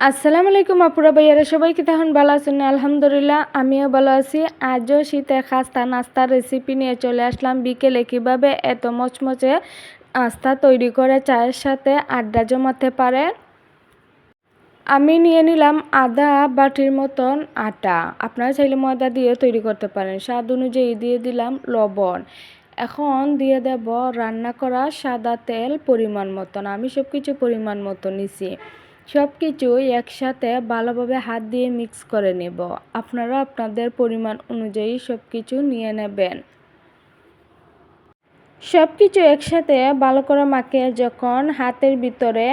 আসসালামু আলাইকুম আপুরা ভাইয়ারা সবাইকে তখন ভালো আছেন? আলহামদুলিল্লাহ, আমিও ভালো আছি। আজও শীতের খাস্তা নাস্তার রেসিপি নিয়ে চলে আসলাম। বিকেলে কীভাবে এত মচমচে নাস্তা তৈরি করে চায়ের সাথে আড্ডা জমাতে পারে? আমি নিয়ে নিলাম আদা বাটির মতন আটা। আপনারা চাইলে ময়দা দিয়ে তৈরি করতে পারেন। স্বাদ অনুযায়ী দিয়ে দিলাম লবণ। এখন দিয়ে দেব রান্না করা সাদা তেল পরিমাণ মতন। আমি সব কিছু পরিমাণ মতো নিছি। সব কিছু একসাথে ভালোভাবে হাত দিয়ে মিক্স করে নেব। আপনারা আপনাদের পরিমাণ অনুযায়ী সব কিছু নিয়ে নেবেন। সব কিছু একসাথে ভালো করে মাখিয়ে যখন হাতের ভিতরে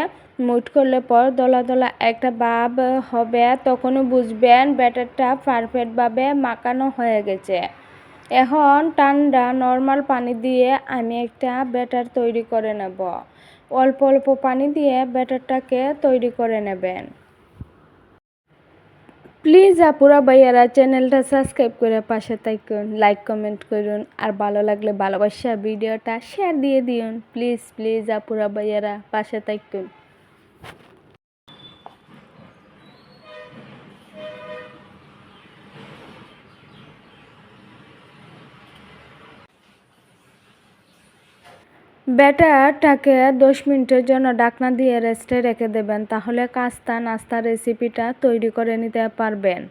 মুট করলে পর দলা দলা একটা ভাব হবে, তখনও বুঝবেন ব্যাটারটা পারফেক্টভাবে মাখানো হয়ে গেছে। এখন ঠান্ডা, নর্মাল পানি দিয়ে আমি একটা ব্যাটার তৈরি করে নেব। অল্প অল্প পানি দিয়ে ব্যাটারটাকে তৈরি করে নেবেন। প্লিজ আপুরা ভাইয়ারা, চ্যানেলটা সাবস্ক্রাইব করে পাশে থাকুন, লাইক, কমেন্ট করুন, আর ভালো লাগলে ভালোবাসা ভিডিওটা শেয়ার দিয়ে দিন। প্লিজ প্লিজ আপুরা ভাইয়ারা, পাশে থাকুন। ব্যাটারটাকে দশ মিনিটের জন্য ডাকনা দিয়ে রেস্টে রেখে দেবেন, তাহলে কাস্তা, নাস্তা, রেসিপিটা তৈরি করে নিতে পারবেন।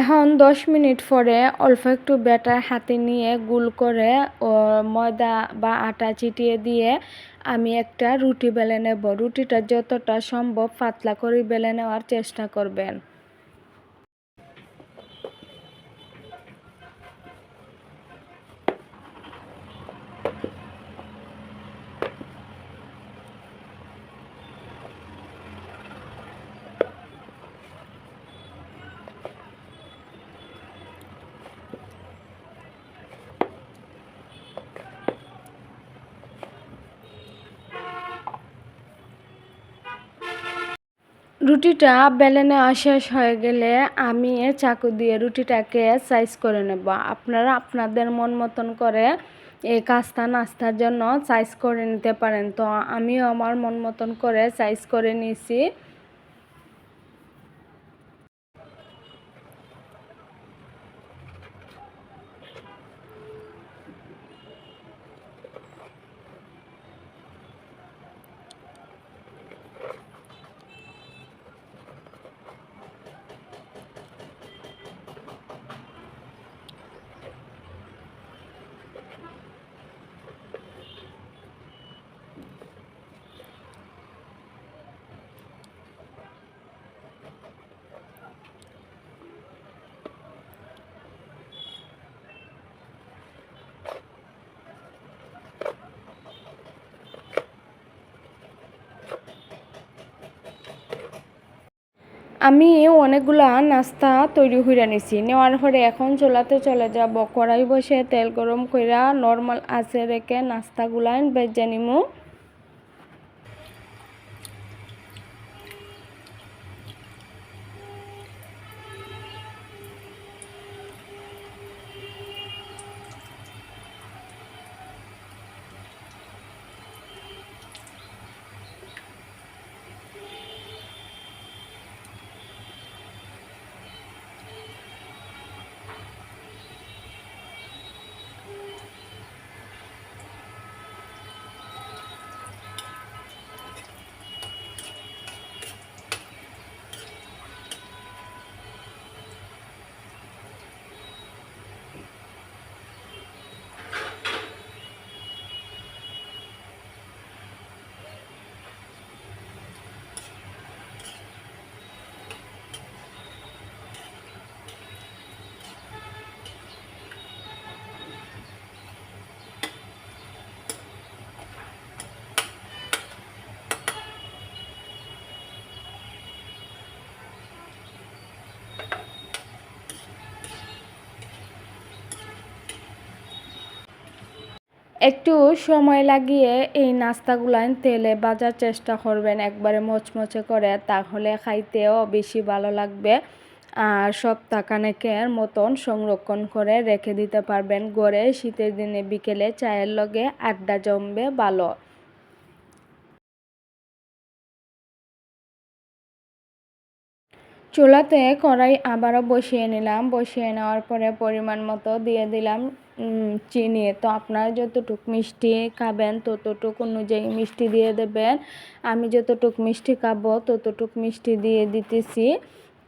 এখন দশ মিনিট পরে অল্প একটু ব্যাটার হাতে নিয়ে গুল করে ও ময়দা বা আটা চিটিয়ে দিয়ে আমি একটা রুটি বেলে নেব। রুটিটা যতটা সম্ভব পাতলা করে বেলে নেওয়ার চেষ্টা করবেন। রুটিটা বেলেনে শেষ হয়ে গেলে আমি চাকু দিয়ে রুটিটাকে সাইজ করে নেব। আপনারা আপনাদের মন মতন করে এই কাস্তা নাস্তার জন্য সাইজ করে নিতে পারেন। তো আমিও আমার মন মতন করে সাইজ করে নিয়েছি আমি অনেকগুলা নাস্তা তৈরি হইয়া নিছি। নেওয়ার পরে এখন চলাতে চলে যাব। কড়াই বসে তেল গরম কইরা নর্মাল আছে রেখে নাস্তাগুলা বেজে নিমু। একটু সময় লাগিয়ে এই নাস্তাগুলান তেলে বাজার চেষ্টা করবেন, একবারে মচমচে করে, তাহলে খাইতেও বেশি ভালো লাগবে। আর সপ্তাহখানেকের মতন সংরক্ষণ করে রেখে দিতে পারবেন। গড়ে শীতের দিনে বিকেলে চায়ের লগে আড্ডা জমবে ভালো। চুলাতে কড়াই আবারও বসিয়ে নিলাম। বসিয়ে নেওয়ার পরে পরিমাণ মতো দিয়ে দিলাম চিনি। তো আপনারা যতটুক মিষ্টি খাবেন, ততটুক অনুযায়ী মিষ্টি দিয়ে দেবেন। আমি যতটুক মিষ্টি খাব, ততটুক মিষ্টি দিয়ে দিতেছি।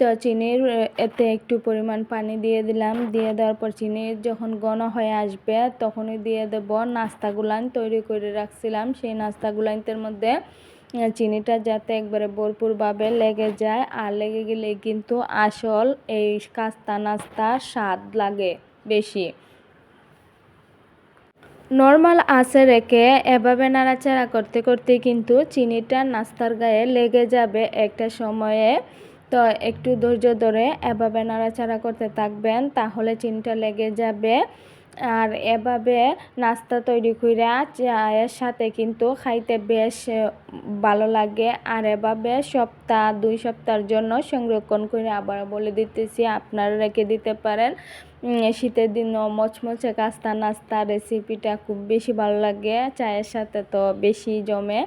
তো চিনির, এতে একটু পরিমাণ পানি দিয়ে দিলাম। দিয়ে দেওয়ার পর চিনি যখন ঘন হয়ে আসবে, তখনই দিয়ে দেব। নাস্তাগুলান তৈরি করে রাখছিলাম। সেই নাস্তাগুলানদের মধ্যে চিনিটা যাতে একবারে ভরপুরভাবে লেগে যায়, আর লেগে গেলে কিন্তু আসল এই কাস্তা নাস্তা স্বাদ লাগে বেশি। নর্মাল আঁচে রেখে এভাবে নাড়াচাড়া করতে করতে কিন্তু চিনিটা নাস্তার গায়ে লেগে যাবে একটা সময়ে। তো একটু ধৈর্য ধরে এভাবে নাড়াচাড়া করতে থাকবেন, তাহলে চিনিটা লেগে যাবে। আর এভাবে নাস্তা তৈরি কইরা চায়ের সাথে কিন্তু খাইতে বেশ ভালো লাগে। আর এভাবে সপ্তাহ, দুই সপ্তাহের জন্য সংরক্ষণ করে আবার বলে দিতেছি, আপনারা রেখে দিতে পারেন। শীতের দিনও মচমচে কাস্তা নাস্তা রেসিপিটা খুব বেশি ভালো লাগে। চায়ের সাথে তো বেশি জমে।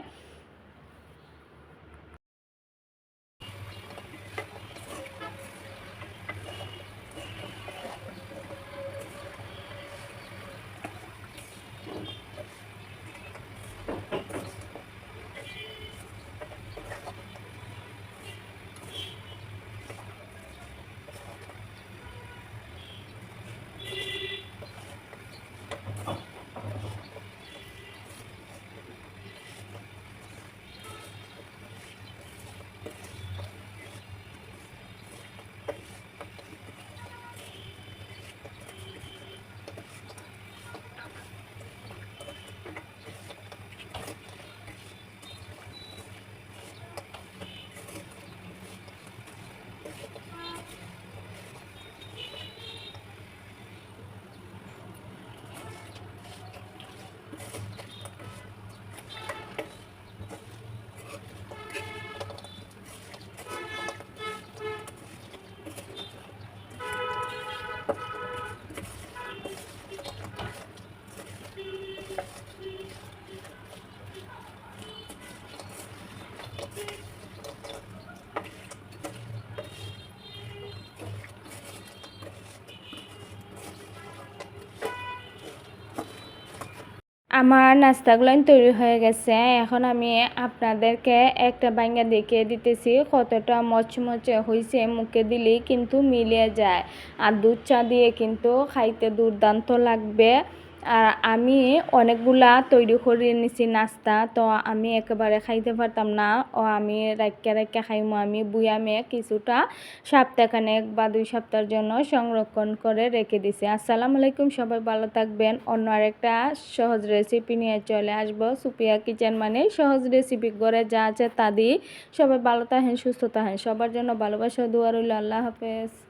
আমার নাস্তাগুলো তৈরি হয়ে গেছে। এখন আমি আপনাদেরকে একটা বাঙ্গা দেখিয়ে দিতেছি, কতটা মচমচে হয়েছে মুখে দিলেই কিন্তু মিলিয়ে যায়। আর দুধ চা দিয়ে কিন্তু খাইতে দুর্দান্ত লাগবে। আর আমি অনেকগুলা তৈরি করে নিছি নাস্তা, তো আমি একেবারে খাইতে পারতাম না। ও আমি রাক্কা রাক্কা খাইমো, আমি বুয়ামে কিছুটা সপ্তাহখানেক বা দুই সপ্তাহের জন্য সংরক্ষণ করে রেখে দিছি। আসসালামু আলাইকুম, সবাই ভালো থাকবেন। অন্য আরেকটা সহজ রেসিপি নিয়ে চলে আসব। সুপিয়া কিচেন মানে সহজ রেসিপি করে যা আছে তা দিয়ে সবাই ভালো থাকেন, সুস্থ থাকেন। সবার জন্য ভালোবাসা দোয়া রইল। আল্লাহ হাফেজ।